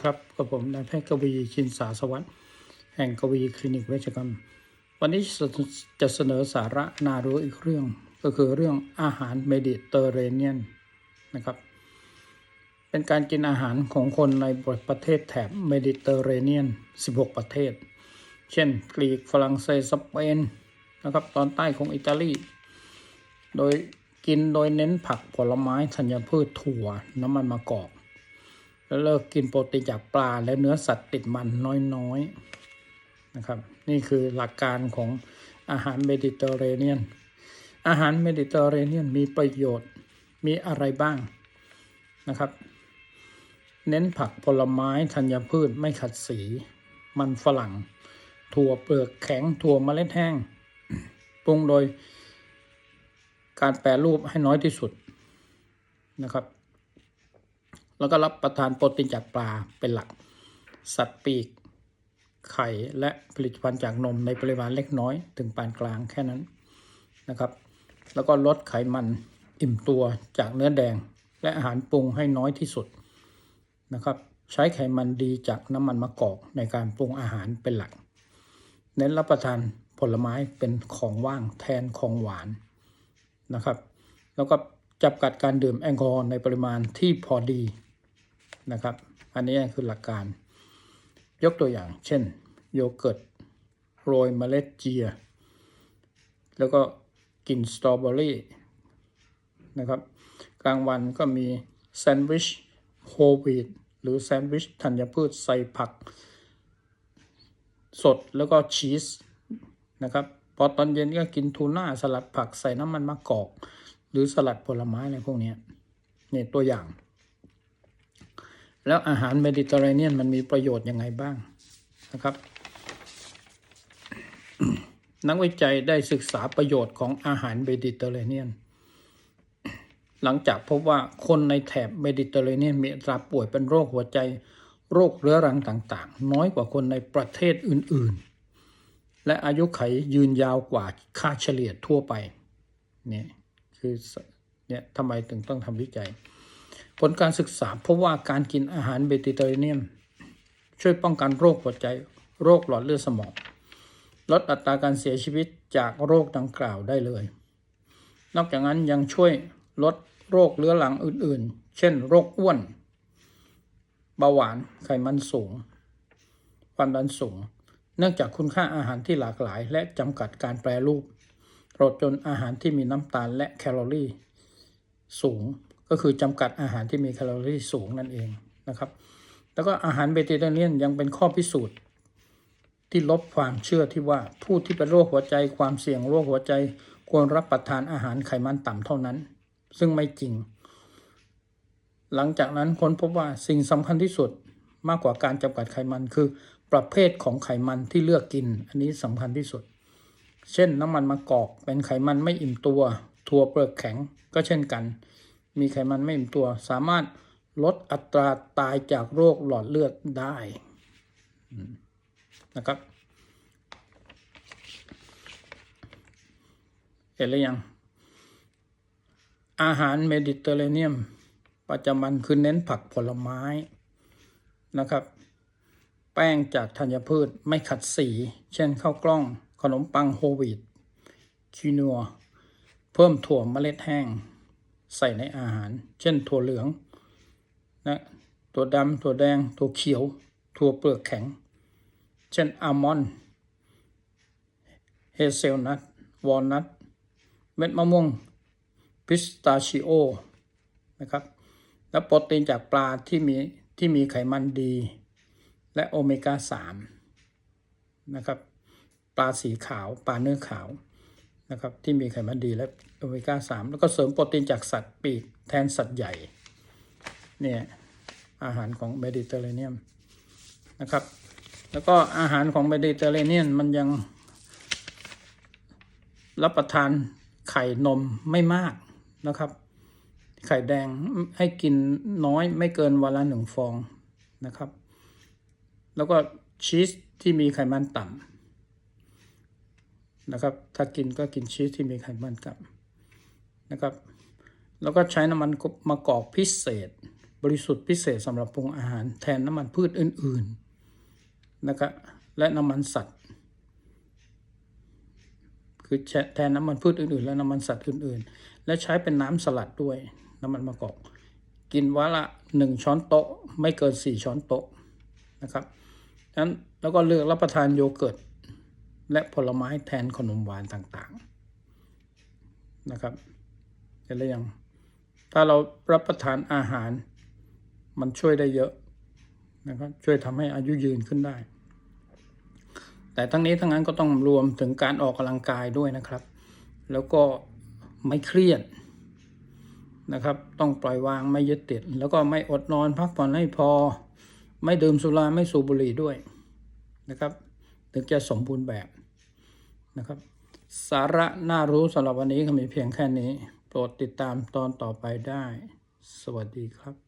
ครับกับผมนายแพทย์กวีชินสาสวัสดิ์แห่งกวีคลินิกเวชกรรม วันนี้จะเสนอสาระน่ารู้อีกเรื่อง ก็คือเรื่องอาหารเมดิเตอร์เรเนียนนะครับ เป็นการกินอาหารของคนในประเทศแถบเมดิเตอร์เรเนียน 16 ประเทศ เช่นกรีกฝรั่งเศสสเปนนะครับตอนใต้ของอิตาลี โดยกินโดยเน้นผักผลไม้ธัญพืชถั่วน้ำมันมะกอก แล้วเลิกกินโปรตีนจากปลาและเนื้อสัตว์ติดมันน้อยๆนะครับ นี่คือหลักการของอาหารเมดิเตอร์เรเนียน อาหารเมดิเตอร์เรเนียนมีประโยชน์มีอะไรบ้างนะครับ เน้นผักผลไม้ธัญพืชไม่ขัดสี มันฝรั่ง ถั่วเปลือกแข็งถั่วเมล็ดแห้งปรุงโดยการแปรรูปให้น้อยที่สุดนะครับ แล้วก็รับประทานโปรตีนจากปลาเป็นหลัก สัตว์ปีก ไข่และผลิตภัณฑ์จากนมในปริมาณเล็กน้อยถึงปานกลางแค่นั้นนะครับ แล้วก็ลดไขมันอิ่มตัวจากเนื้อแดง และอาหารปรุงให้น้อยที่สุดนะครับ ใช้ไขมันดีจากน้ำมันมะกอกในการปรุงอาหารเป็นหลัก เน้นรับประทานผลไม้เป็นของว่างแทนของหวานนะครับ แล้วก็จับกัดการดื่มแอลกอฮอล์ในปริมาณที่พอดี นะครับ อันนี้คือหลักการ ยกตัวอย่าง เช่น โยเกิร์ตโรยเมล็ดเจีย แล้วก็กินสตรอเบอรี่นะครับ กลางวันก็มีแซนด์วิชโฮลวีตหรือแซนด์วิชธัญพืชใส่ผัก สดแล้วก็ชีสนะครับ พอตอนเย็นก็กินทูน่าสลัดผักใส่น้ำมันมะกอก หรือสลัดผลไม้อะไรพวกนี้นี่ตัวอย่าง แล้วอาหารเมดิเตอร์เรเนียนมันมีประโยชน์ยังไงบ้างนะครับ นักวิจัยได้ศึกษาประโยชน์ของอาหารเมดิเตอร์เรเนียน หลังจากพบว่าคนในแถบเมดิเตอร์เรเนียนมีอัตราป่วยเป็นโรคหัวใจ โรคเรื้อรังต่างๆ น้อยกว่าคนในประเทศอื่นๆ และอายุไขยืนยาวกว่าค่าเฉลี่ยทั่วไปเนี่ยคือเนี่ยทำไมถึงต้องทำวิจัย ผลการศึกษาพบว่าการกินอาหารเมดิเตอร์เรเนียนช่วยป้องกันโรคหัวใจ โรคหลอดเลือดสมอง ลดอัตราการเสียชีวิตจากโรคดังกล่าวได้เลย นอกจากนั้นยังช่วยลดโรคเรื้อรังอื่นๆ เช่น โรคอ้วน เบาหวาน ไขมันสูง ความดันสูง เนื่องจากคุณค่าอาหารที่หลากหลาย และจำกัดการแปรรูปโปรดจนอาหารที่มีน้ำตาลและแคลอรี่ สูง ก็คือจำกัดอาหารที่มีแคลอรี่สูงนั่นเองนะครับ แล้วก็อาหารเบติเตเนียนยังเป็นข้อพิสูจน์ ที่ลบความเชื่อที่ว่าผู้ที่เป็นโรคหัวใจความเสี่ยงโรคหัวใจควรรับประทานอาหารไขมันต่ำเท่านั้น ซึ่งไม่จริง หลังจากนั้นค้นพบว่าสิ่งสำคัญที่สุดมากกว่าการจำกัดไขมันคือประเภทของไขมันที่เลือกกิน อันนี้สำคัญที่สุด เช่นน้ำมันมะกอกเป็นไขมันไม่อิ่มตัว ถั่วเปลือกแข็งก็เช่นกัน มีไขมันไม่อิ่มตัว สามารถลดอัตราตายจากโรคหลอดเลือดได้นะครับ เห็นหรือยัง อาหารเมดิเตอร์เรเนียนประจำวันคือเน้นผักผลไม้นะครับ แป้งจากธัญพืชไม่ขัดสี เช่นข้าวกล้องขนมปังโฮลวีตคีนัว เพิ่มถั่วเมล็ดแห้ง ใส่ในอาหาร เช่นถั่วเหลืองนะถั่วดำถั่วแดงถั่วเขียว ถั่วเปลือกแข็ง เช่นอัลมอนด์เฮเซลนัทวอลนัทเม็ดมะม่วงพิสตาชิโอนะครับและโปรตีนจากปลาที่มีที่มีไขมันดี และโอเมก้า 3 นะครับ ปลาสีขาว ปลาเนื้อขาว นะครับที่มีไขมันดีและโอเมก้า3 แล้วก็เสริมโปรตีนจากสัตว์ปีกแทนสัตว์ใหญ่เนี่ยอาหารของเมดิเตอร์เรเนียนนะครับแล้วก็อาหารของเมดิเตอร์เรเนียนมันยังรับประทานไข่นมไม่มากนะครับ ไข่แดงให้กินน้อยไม่เกินวันละหนึ่งฟองนะครับ แล้วก็ชีสที่มีไขมันต่ำ นะครับ ถ้ากินก็กินชีสที่มีไขมันต่ำนะครับ แล้วก็ใช้น้ำมันมะกอกพิเศษ บริสุทธิ์พิเศษสำหรับปรุงอาหารแทนน้ำมันพืชอื่นๆนะครับและน้ำมันสัตว์ คือแทนน้ำมันพืชอื่นๆ และน้ำมันสัตว์อื่นๆ และใช้เป็นน้ำสลัดด้วยน้ำมันมะกอก กินวันละหนึ่งช้อนโต๊ะ ไม่เกินสี่ช้อนโต๊ะนะครับนั้นแล้วก็เลือกรับประทานโยเกิร์ต และผลไม้แทนขนมหวานต่างๆนะครับเห็นหรือยังถ้าเรารับประทานอาหาร มันช่วยได้เยอะนะครับช่วยทำให้อายุยืนขึ้นได้ แต่ทั้งนี้ทั้งนั้นก็ต้องรวมถึงการออกกำลังกายด้วยนะครับ แล้วก็ไม่เครียดนะครับ ต้องปล่อยวางไม่ยึดติด แล้วก็ไม่อดนอนพักผ่อนให้พอ ไม่ดื่มสุราไม่สูบบุหรี่ด้วยนะครับ ถึงจะสมบูรณ์แบบ นะครับ สาระน่ารู้สำหรับวันนี้ก็มีเพียงแค่นี้ โปรดติดตามตอนต่อไปได้ สวัสดีครับ